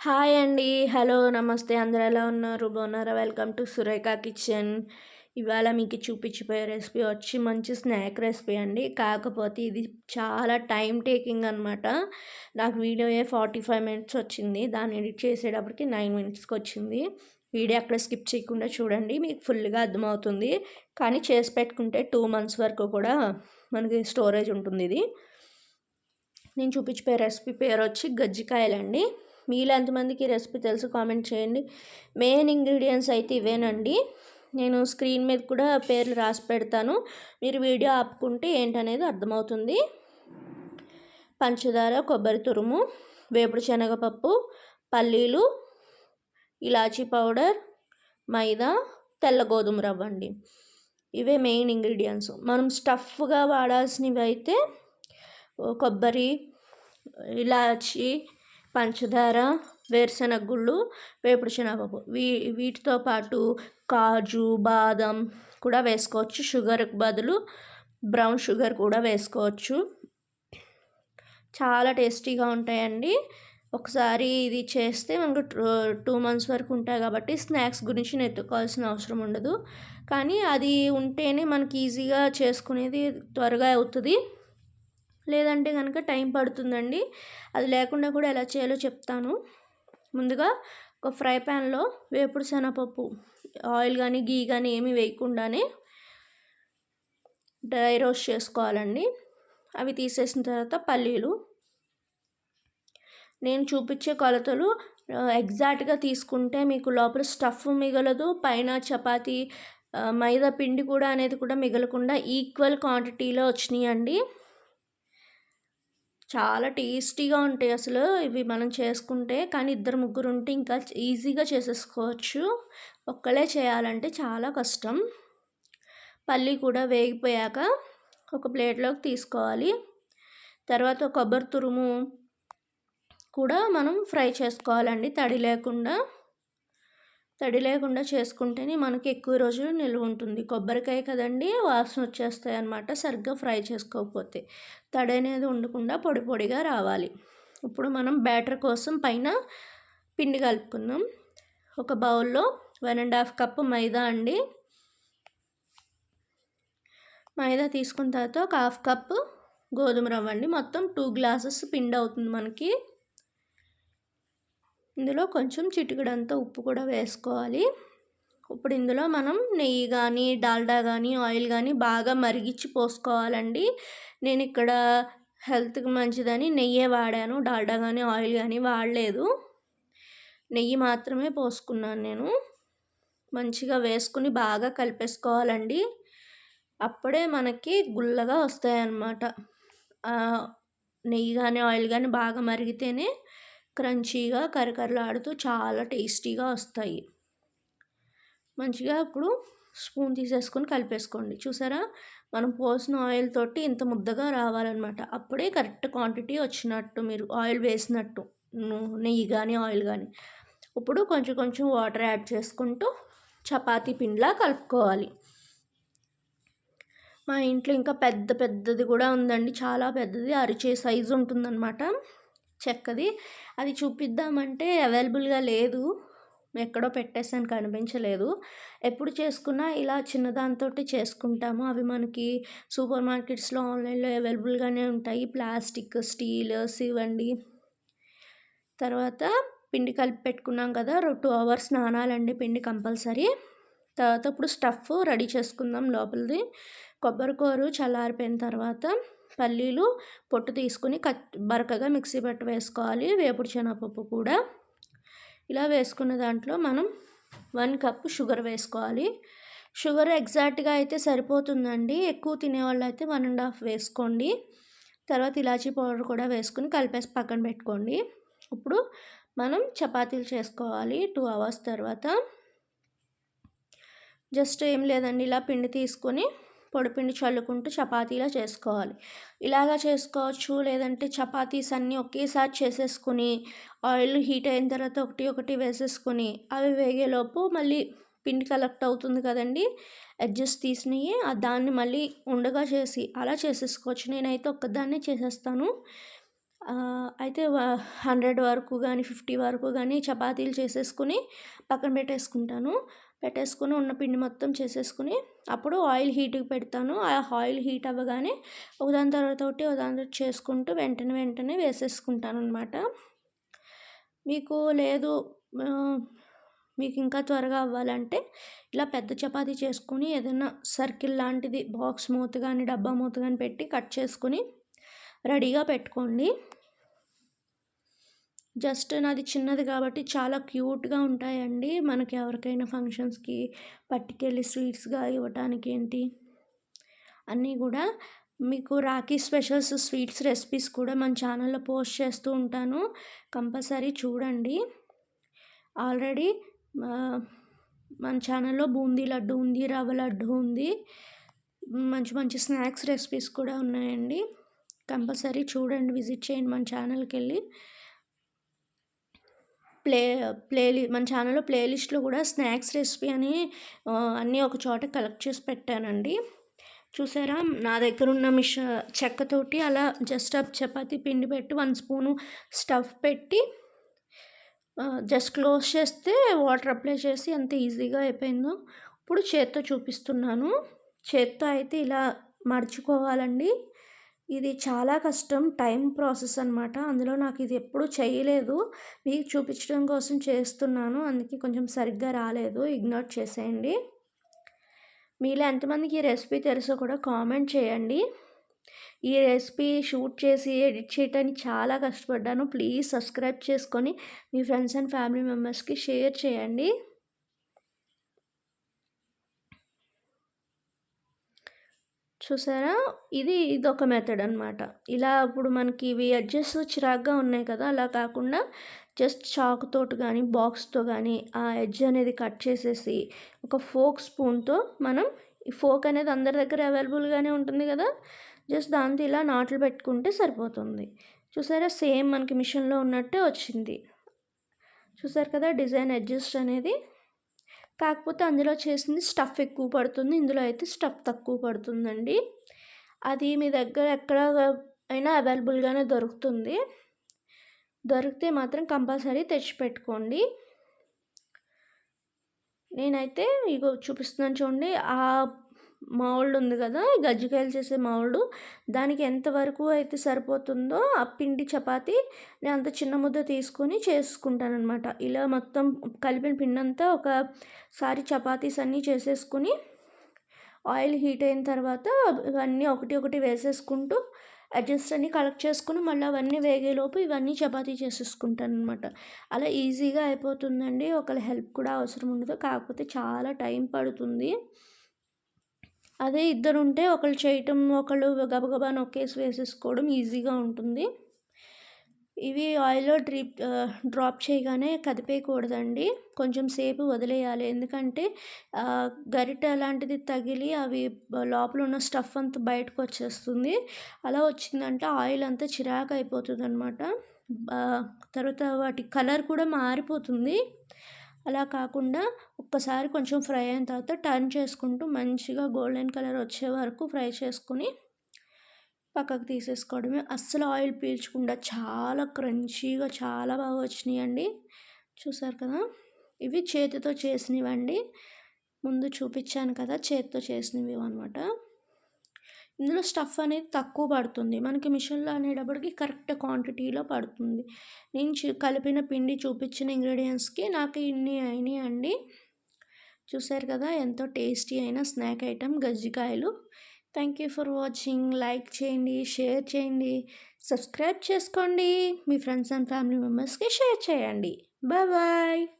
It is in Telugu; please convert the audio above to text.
హాయ్ అండి. హలో నమస్తే. అందరు ఎలా ఉన్నారు? బాగున్నారా? Welcome to Surekha kitchen. ఇవాళ మీకు చూపించిపోయే రెసిపీ వచ్చి మంచి స్నాక్ రెసిపీ అండి. కాకపోతే ఇది చాలా టైం టేకింగ్ అనమాట నాకు video a forty five minutes వచ్చింది. దాన్ని ఎడిట్ చేసేటప్పటికి నైన్ మినిట్స్కి వచ్చింది. వీడియో అక్కడ స్కిప్ చేయకుండా చూడండి. మీకు ఫుల్గా అర్థమవుతుంది. కానీ చేసి పెట్టుకుంటే టూ మంత్స్ వరకు కూడా మనకి స్టోరేజ్ ఉంటుంది ఇది. నేను చూపించిపోయే రెసిపీ పేరు వచ్చి గజ్జికాయలండి. మీలో ఎంతమందికి రెసిపీ తెలుసు కామెంట్ చేయండి. మెయిన్ ఇంగ్రీడియంట్స్ అయితే ఇవేనండి. నేను స్క్రీన్ మీద కూడా పేర్లు రాసి పెడతాను. మీరు వీడియో ఆపుకుంటే ఏంటనేది అర్థమవుతుంది. పంచదార కొబ్బరి తురుము వేపుడు శనగపప్పు పల్లీలు ఇలాచీ పౌడర్ మైదా తెల్ల గోధుమ రవ్వ అండి. ఇవే మెయిన్ ఇంగ్రీడియంట్స్. మనం స్టఫ్గా వాడాల్సినవి అయితే కొబ్బరి ఇలాచి పంచదార వేరుశనగ గుళ్ళు వేపుడు శనగపప్పు. వీ వీటితో పాటు కాజు బాదం కూడా వేసుకోవచ్చు. షుగర్కి బదులు బ్రౌన్ షుగర్ కూడా వేసుకోవచ్చు. చాలా టేస్టీగా ఉంటాయండి. ఒకసారి ఇది చేస్తే మనకు టూ మంత్స్ వరకు ఉంటాయి కాబట్టి స్నాక్స్ గురించి నెత్తుకోవాల్సిన అవసరం ఉండదు. కానీ అది ఉంటేనే మనకి ఈజీగా చేసుకునేది త్వరగా అవుతుంది. లేదంటే కనుక టైం పడుతుందండి. అది లేకుండా కూడా ఎలా చేయాలో చెప్తాను. ముందుగా ఒక ఫ్రై ప్యాన్లో వేపుడు శనగపప్పు ఆయిల్ కానీ గీ కానీ ఏమీ వేయకుండానే డ్రై రోస్ట్ చేసుకోవాలండి. అవి తీసేసిన తర్వాత పల్లీలు. నేను చూపించే కొలతలు ఎగ్జాక్ట్గా తీసుకుంటే మీకు లోపల స్టఫ్ మిగలదు పైన చపాతి మైదా పిండి కూడా అనేది కూడా మిగలకుండా ఈక్వల్ క్వాంటిటీలో వచ్చినాయండి. చాలా టేస్టీగా ఉంటాయి అసలు. ఇవి మనం చేసుకుంటే కానీ ఇద్దరు ముగ్గురు ఉంటే ఇంకా ఈజీగా చేసేసుకోవచ్చు. ఒక్కలే చేయాలంటే చాలా కష్టం. పల్లి కూడా వేగిపోయాక ఒక ప్లేట్లోకి తీసుకోవాలి. తర్వాత కొబ్బరి తురుము కూడా మనం ఫ్రై చేసుకోవాలండి తడి లేకుండా. తడి లేకుండా చేసుకుంటేనే మనకి ఎక్కువ రోజులు నిల్వ ఉంటుంది. కొబ్బరికాయ కదండి వాసన వచ్చేస్తాయి అన్నమాట. సరిగ్గా ఫ్రై చేసుకోకపోతే తడి అనేది ఉండకుండా పొడి పొడిగా రావాలి. ఇప్పుడు మనం బ్యాటర్ కోసం పైన పిండి కలుపుకుందాం. ఒక బౌల్లో one and half cup maida అండి. మైదా తీసుకున్న తర్వాత ఒక హాఫ్ కప్ గోధుమ రవ్వ అండి. మొత్తం టూ గ్లాసెస్ పిండి అవుతుంది మనకి. ఇందులో కొంచెం చిటికడంతా ఉప్పు కూడా వేసుకోవాలి. ఇప్పుడు ఇందులో మనం నెయ్యి కానీ డాల్డా కానీ ఆయిల్ కానీ బాగా మరిగించి పోసుకోవాలండి. నేను ఇక్కడ హెల్త్కి మంచిదని నెయ్యే వాడాను. డాల్డా కానీ ఆయిల్ కానీ వాడలేదు. నెయ్యి మాత్రమే పోసుకున్నాను నేను. మంచిగా వేసుకుని బాగా కలిపేసుకోవాలండి. అప్పుడే మనకి గుల్లగా వస్తాయి అన్నమాట నెయ్యి కానీ ఆయిల్ కానీ బాగా మరిగితేనే క్రంచీగా కరకరలాడుతూ చాలా టేస్టీగా వస్తాయి. మంచిగా ఇప్పుడు స్పూన్ తీసేసుకొని కలిపేసుకోండి. చూసారా? మనం పోసిన ఆయిల్ తోటి ఇంత ముద్దగా రావాలన్నమాట. అప్పుడే కరెక్ట్ క్వాంటిటీ వచ్చినట్టు మీరు ఆయిల్ వేసినట్టు. నెయ్యి కానీ ఆయిల్ కానీ ఇప్పుడు కొంచెం కొంచెం వాటర్ యాడ్ చేసుకుంటూ చపాతీ పిండిలా కలుపుకోవాలి. మా ఇంట్లో ఇంకా పెద్ద పెద్దది కూడా ఉందండి. చాలా పెద్దది అరిచే సైజు ఉంటుందన్నమాట. చెక్కది. అది చూపిద్దామంటే అవైలబుల్గా లేదు. ఎక్కడో పెట్టేసాను కనిపించలేదు. ఎప్పుడు చేసుకున్నా ఇలా చిన్నదాంతో చేసుకుంటాము. అవి మనకి సూపర్ మార్కెట్స్లో ఆన్లైన్లో అవైలబుల్గానే ఉంటాయి. ప్లాస్టిక్ స్టీల్ ఇవ్వండి తర్వాత పిండి కలిపి పెట్టుకున్నాం కదా టూ అవర్స్ నానాలండి పిండి కంపల్సరీ. తర్వాత ఇప్పుడు స్టఫ్ రెడీ చేసుకుందాం లోపలిది. కొబ్బరికూరు చల్లారిపోయిన తర్వాత పల్లీలు పొట్టు తీసుకుని కట్ బరకగా మిక్సీ పట్టు వేసుకోవాలి వేపుడు శనగపప్పు కూడా. ఇలా వేసుకున్న దాంట్లో మనం వన్ కప్ షుగర్ వేసుకోవాలి. షుగర్ ఎగ్జాక్ట్గా అయితే సరిపోతుందండి. ఎక్కువ తినేవాళ్ళు అయితే వన్ అండ్ హాఫ్ వేసుకోండి. తర్వాత ఇలాచీ పౌడర్ కూడా వేసుకుని కలిపేసి పక్కన పెట్టుకోండి. ఇప్పుడు మనం చపాతీలు చేసుకోవాలి టూ అవర్స్ తర్వాత. జస్ట్ ఏం లేదండి ఇలా పిండి తీసుకొని పొడిపిండి చల్లుకుంటూ చపాతీలా చేసుకోవాలి. ఇలాగా చేసుకోవచ్చు. లేదంటే చపాతీస్ అన్నీ ఒకేసారి చేసేసుకుని ఆయిల్ హీట్ అయిన తర్వాత ఒకటి ఒకటి వేసేసుకొని అవి వేగేలోపు మళ్ళీ పిండి కలెక్ట్ అవుతుంది కదండి ఎడ్జెస్ తీసినవి దాన్ని మళ్ళీ ఉండగా చేసి అలా చేసేసుకోవచ్చు. నేనైతే ఒక్కదాన్నే చేసేస్తాను. అయితే హండ్రెడ్ వరకు కానీ ఫిఫ్టీ వరకు కానీ చపాతీలు చేసేసుకుని పక్కన పెట్టేసుకుంటాను. పెట్టేసుకుని ఉన్న పిండి మొత్తం చేసేసుకుని అప్పుడు ఆయిల్ హీట్కి పెడతాను. ఆ ఆయిల్ హీట్ అవ్వగానే ఒకదాని తర్వాత ఒకటి ఒకదాని తర్వాత చేసుకుంటూ వెంటనే వెంటనే వేసేసుకుంటాను అనమాట మీకు లేదు మీకు ఇంకా త్వరగా అవ్వాలంటే ఇలా పెద్ద చపాతీ చేసుకుని ఏదైనా సర్కిల్ లాంటిది బాక్స్ మూత కానీ డబ్బా మూత కానీ పెట్టి కట్ చేసుకుని రెడీగా పెట్టుకోండి. జస్ట్ నాది చిన్నది కాబట్టి చాలా క్యూట్గా ఉంటాయండి. మనకి ఎవరికైనా ఫంక్షన్స్కి పట్టుకెళ్ళి స్వీట్స్గా ఇవ్వటానికి ఏంటి? అన్నీ కూడా మీకు రాఖీ స్పెషల్స్ స్వీట్స్ రెసిపీస్ కూడా మన ఛానల్లో పోస్ట్ చేస్తూ ఉంటాను. కంపల్సరీ చూడండి. ఆల్రెడీ మన ఛానల్లో బూందీ లడ్డు ఉంది రవ్వ లడ్డు ఉంది. మంచి మంచి స్నాక్స్ రెసిపీస్ కూడా ఉన్నాయండి. కంపల్సరీ చూడండి విజిట్ చేయండి మన ఛానల్కి వెళ్ళి ప్లే ప్లే మన ఛానల్లో ప్లేలిస్ట్లో కూడా స్నాక్స్ రెసిపీ అని అన్నీ ఒక చోట కలెక్ట్ చేసి పెట్టానండి. చూసారా? నా దగ్గర ఉన్న మిష చెక్కతోటి అలా జస్ట్ ఆ చపాతి పిండి పెట్టి వన్ స్పూను స్టఫ్ పెట్టి జస్ట్ క్లోజ్ చేస్తే వాటర్ అప్లై చేసి ఎంత ఈజీగా అయిపోయిందో ఇప్పుడు చేత్తో చూపిస్తున్నాను. చేత్తో అయితే ఇలా మడుచుకోవాలండి. ఇది చాలా కష్టం టైం ప్రాసెస్ అనమాట అందులో నాకు ఇది ఎప్పుడు చేయలేదు. మీకు చూపించడం కోసం చేస్తున్నాను. అందుకే కొంచెం సరిగ్గా రాలేదు. ఇగ్నోర్ చేసేయండి. మీలో ఎంతమందికి ఈ రెసిపీ తెలుసో కూడా కామెంట్ చేయండి. ఈ రెసిపీ షూట్ చేసి ఎడిట్ చేయడానికి చాలా కష్టపడ్డాను. ప్లీజ్ సబ్స్క్రైబ్ చేసుకొని మీ ఫ్రెండ్స్ అండ్ ఫ్యామిలీ మెంబర్స్కి షేర్ చేయండి. చూసారా? ఇది ఇదొక మెథడ్ అనమాట ఇలా ఇప్పుడు మనకి ఇవి ఎడ్జెస్ చిరాగ్గా ఉన్నాయి కదా అలా కాకుండా జస్ట్ చాక్ తోటి కానీ బాక్స్తో కానీ ఆ ఎడ్జ్ అనేది కట్ చేసేసి ఒక ఫోక్ స్పూన్తో మనం ఈ ఫోక్ అనేది అందరి దగ్గర అవైలబుల్గానే ఉంటుంది కదా జస్ట్ దాంతో ఇలా నాట్లు పెట్టుకుంటే సరిపోతుంది. చూసారా? సేమ్ మనకి మిషన్లో ఉన్నట్టే వచ్చింది. చూసారు కదా? డిజైన్ అడ్జస్ట్ అనేది కాకపోతే అందులో చేసింది స్టఫ్ ఎక్కువ పడుతుంది. ఇందులో అయితే స్టఫ్ తక్కువ పడుతుందండి. అది మీ దగ్గర ఎక్కడ అయినా అవైలబుల్గానే దొరుకుతుంది. దొరికితే మాత్రం కంపల్సరీ తెచ్చిపెట్టుకోండి నేనైతే ఇగో చూపిస్తున్నాను చూడండి. ఆ మావుళ్ళు ఉంది కదా గజ్జికాయలు చేసే మావుళ్ళు దానికి ఎంతవరకు అయితే సరిపోతుందో ఆ పిండి చపాతి నేను అంత చిన్న ముద్ద తీసుకొని చేసుకుంటానమాట ఇలా మొత్తం కలిపిన పిండి అంతా ఒకసారి చపాతీస్ అన్నీ చేసేసుకుని ఆయిల్ హీట్ అయిన తర్వాత ఇవన్నీ ఒకటి ఒకటి వేసేసుకుంటూ అడ్జస్ట్ అన్నీ కలెక్ట్ చేసుకుని మళ్ళీ అవన్నీ వేగేలోపు ఇవన్నీ చపాతీ చేసేసుకుంటాను అనమాట అలా ఈజీగా అయిపోతుందండి. ఒకళ్ళ హెల్ప్ కూడా అవసరం ఉండదు. కాకపోతే చాలా టైం పడుతుంది. అదే ఇద్దరు ఉంటే ఒకళ్ళు చేయటం ఒకళ్ళు గబగబా నొక్కేసి వేసేసుకోవడం ఈజీగా ఉంటుంది. ఇవి ఆయిల్లో డ్రిప్ డ్రాప్ చేయగానే కదిపేయకూడదండి. కొంచెం సేపు వదిలేయాలి. ఎందుకంటే గరిట అలాంటిది తగిలి అవి లోపల ఉన్న స్టఫ్ అంతా బయటకు వచ్చేస్తుంది అలా వచ్చిందంటే ఆయిల్ అంతా చిరాకు అయిపోతుంది అనమాట తర్వాత వాటి కలర్ కూడా మారిపోతుంది. అలా కాకుండా ఒక్కసారి కొంచెం ఫ్రై అయిన తర్వాత టర్న్ చేసుకుంటూ మంచిగా గోల్డెన్ కలర్ వచ్చే వరకు ఫ్రై చేసుకుని పక్కకు తీసేసుకోవడమే. అస్సలు ఆయిల్ పీల్చకుండా చాలా క్రంచీగా చాలా బాగా వచ్చినాయండి. చూసారు కదా? ఇవి చేతితో చేసినవండి. ముందు చూపించాను కదా చేతితో చేసినవి అనమాట ఇందులో స్టఫ్ అనేది తక్కువ పడుతుంది. మనకి మిషన్లో అనేటప్పటికి కరెక్ట్ క్వాంటిటీలో పడుతుంది. నేను కలిపిన పిండి చూపించిన ఇంగ్రీడియంట్స్కి నాకు ఇన్ని అయినాయి అండి. చూసారు కదా ఎంతో టేస్టీ అయిన snack item గజ్జికాయలు. Thank you for watching. Like చేయండి షేర్ చేయండి. సబ్స్క్రైబ్ చేసుకోండి. మీ ఫ్రెండ్స్ అండ్ ఫ్యామిలీ మెంబర్స్కి షేర్ చేయండి. Bye bye.